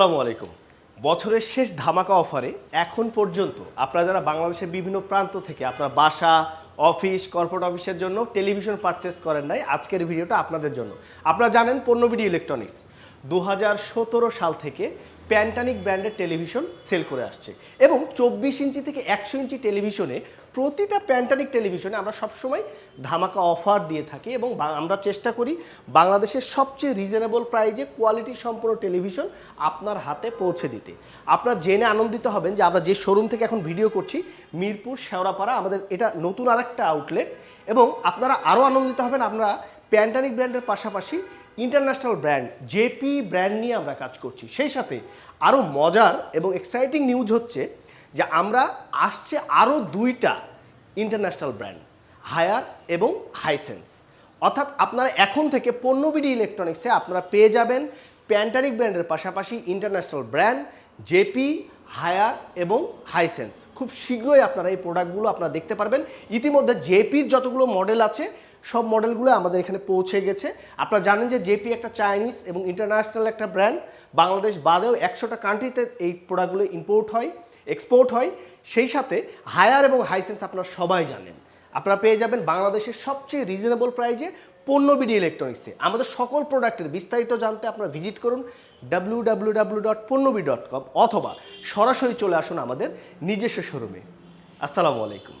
আসসালামু আলাইকুম। বছরের শেষ ধামাকা অফারে এখন পর্যন্ত আপনারা যারা বাংলাদেশের বিভিন্ন প্রান্ত থেকে আপনার বাসা, অফিস, কর্পোরেট অফিসের জন্য টেলিভিশন পারচেস করেন নাই, আজকের ভিডিওটা আপনাদের জন্য। আপনারা জানেন পণ্যবিডি ইলেকট্রনিক্স। দু হাজার সতেরো সাল থেকে প্যান্টানিক ব্র্যান্ডের টেলিভিশন সেল করে আসছে এবং চব্বিশ ইঞ্চি থেকে একশো ইঞ্চি টেলিভিশনে প্রতিটা প্যান্টানিক টেলিভিশনে আমরা সবসময় ধামাকা অফার দিয়ে থাকি এবং আমরা চেষ্টা করি বাংলাদেশের সবচেয়ে রিজনেবল প্রাইজে কোয়ালিটি সম্পন্ন টেলিভিশন আপনার হাতে পৌঁছে দিতে। আপনারা জেনে আনন্দিত হবেন যে আমরা যে শোরুম থেকে এখন ভিডিও করছি, মিরপুর শেওড়াপাড়া, আমাদের এটা নতুন আরেকটা আউটলেট এবং আপনারা আরও আনন্দিত হবেন আমরা প্যান্টানিক ব্র্যান্ডের পাশাপাশি ইন্টারন্যাশনাল ব্র্যান্ড, জেপি ব্র্যান্ড নিয়ে আমরা কাজ করছি। সেই সাথে আরও মজার এবং এক্সাইটিং নিউজ হচ্ছে যে আমরা আসছে আরও দুইটা ইন্টারন্যাশনাল ব্র্যান্ড, হায়ার এবং হাইসেন্স। অর্থাৎ আপনারা এখন থেকে পণ্যবিডি ইলেকট্রনিক্সে আপনারা পেয়ে যাবেন প্যান্টানিক ব্র্যান্ডের পাশাপাশি ইন্টারন্যাশনাল ব্র্যান্ড, জেপি, হায়ার এবং হাইসেন্স। খুব শীঘ্রই আপনারা এই প্রোডাক্টগুলো আপনারা দেখতে পারবেন। ইতিমধ্যে জেপির যতগুলো মডেল আছে, সব মডেলগুলো আমাদের এখানে পৌঁছে গেছে। আপনারা জানেন যে জেপি একটা চাইনিজ এবং ইন্টারন্যাশনাল একটা ব্র্যান্ড। বাংলাদেশ বাদেও একশোটা কান্ট্রিতে এই প্রোডাক্টগুলো ইম্পোর্ট হয় এক্সপোর্ট হয়। সেই সাথে হায়ার এবং হাইসেন্স আপনারা সবাই জানেন। আপনারা পেয়ে যাবেন বাংলাদেশের সবচেয়ে রিজনেবল প্রাইজে পণ্যবিডি ইলেকট্রনিক্সে। আমাদের সকল প্রোডাক্টের বিস্তারিত জানতে আপনারা ভিজিট করুন ডাব্লিউ ডট ডট কম অথবা সরাসরি চলে আসুন আমাদের নিজস্ব শোরুমে আসসালামু আলাইকুম